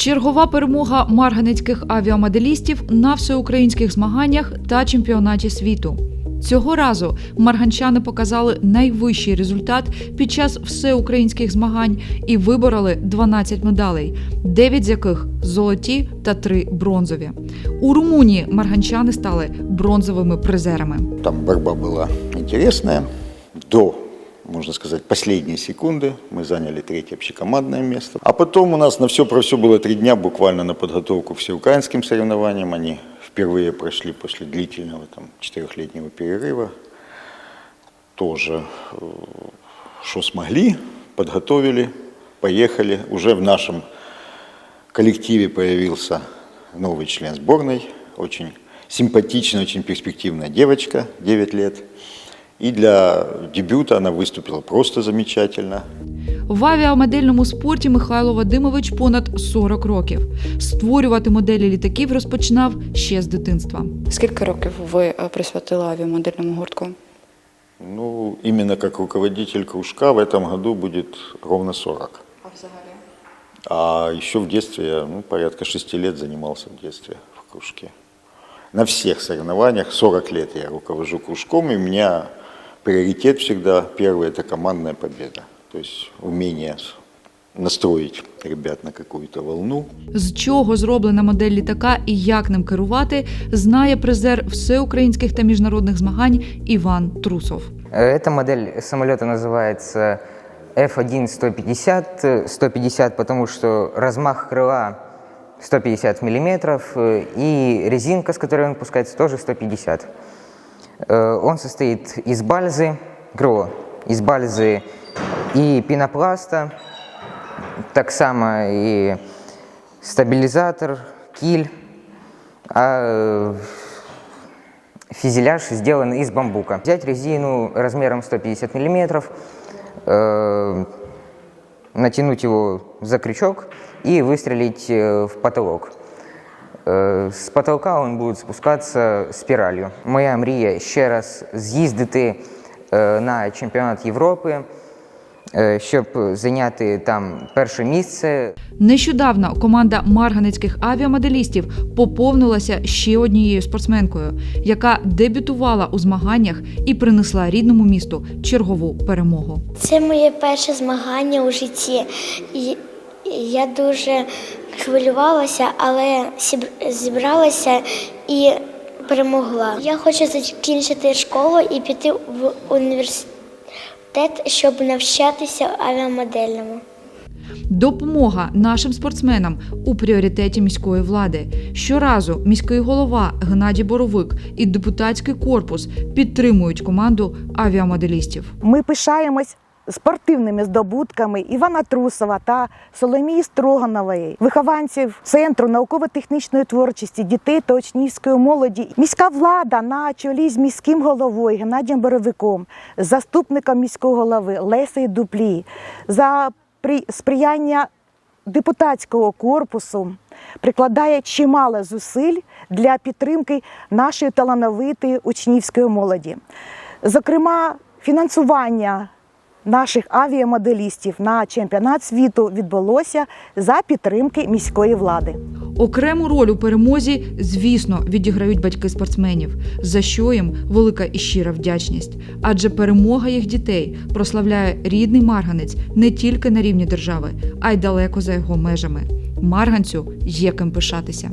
Чергова перемога марганецьких авіамоделістів на всеукраїнських змаганнях та чемпіонаті світу. Цього разу марганчани показали найвищий результат під час всеукраїнських змагань і вибороли 12 медалей, 9 з яких золоті та 3 бронзові. У Румунії марганчани стали бронзовими призерами. Там борьба была интересная. До, можно сказать, последней секунды мы заняли третье общекомандное место. А потом у нас на все про все было три дня буквально на подготовку к всеукраинским соревнованиям. Они впервые прошли после длительного там, четырехлетнего перерыва. Тоже, э, что смогли, подготовили, поехали. Уже в нашем коллективе появился новый член сборной, очень симпатичная, очень перспективная девочка, 9 лет. И для дебюта она выступила просто замечательно. В авіамодельному спорті Михайло Вадимович понад 40 років. Створювати моделі літаків розпочинав ще з дитинства. Скільки років ви е, присвятили авіамодельному гуртку? Ну, именно как руководитель кружка в этом году будет ровно 40. А взагалі? А еще в детстве я ну, порядка 6 лет занимался в детстве в кружке. На всех соревнованиях 40 лет я руковожу кружком, и у меня приоритет всегда первый – это командная победа. То есть умение с- настроить ребят на какую-то волну. З чого зроблена модель літака і як ним керувати, знає призер всеукраїнських та міжнародних змагань Іван Трусов. Э, Эта модель самолета называется F1-150. Э, 150, потому что размах крыла 150 миллиметров, э, и резинка, с которой он пускается, тоже 150. Э, Он состоит из бальзы, крыло, из бальзы и пенопласта, так само и стабилизатор, киль, а э, фюзеляж сделан из бамбука. Взять резину размером 150 миллиметров, э, натянуть его за крючок и выстрелить э, в потолок. З потолка він буде спускатися спіралью. Моя мрія ще раз з'їздити е, на чемпіонат Європи, щоб зайняти там перше місце. Нещодавно команда марганецьких авіамоделістів поповнилася ще однією спортсменкою, яка дебютувала у змаганнях і принесла рідному місту чергову перемогу. Це моє перше змагання у житті. І я дуже хвилювалася, але зібралася і перемогла. Я хочу закінчити школу і піти в університет, щоб навчатися авіамодельному. Допомога нашим спортсменам у пріоритеті міської влади. Щоразу міський голова Геннадій Боровик і депутатський корпус підтримують команду авіамоделістів. Ми пишаємось спортивними здобутками Івана Трусова та Соломії Строганової, вихованців Центру науково-технічної творчості дітей та учнівської молоді. Міська влада на чолі з міським головою Геннадієм Боровиком, заступником міського голови Лесею Дуплі, за при- сприяння депутатського корпусу прикладає чимало зусиль для підтримки нашої талановитої учнівської молоді. Зокрема, фінансування наших авіамоделістів на чемпіонат світу відбулося за підтримки міської влади. Окрему роль у перемозі, звісно, відіграють батьки спортсменів, за що їм велика і щира вдячність. Адже перемога їх дітей прославляє рідний марганець не тільки на рівні держави, а й далеко за його межами. Марганцю є ким пишатися.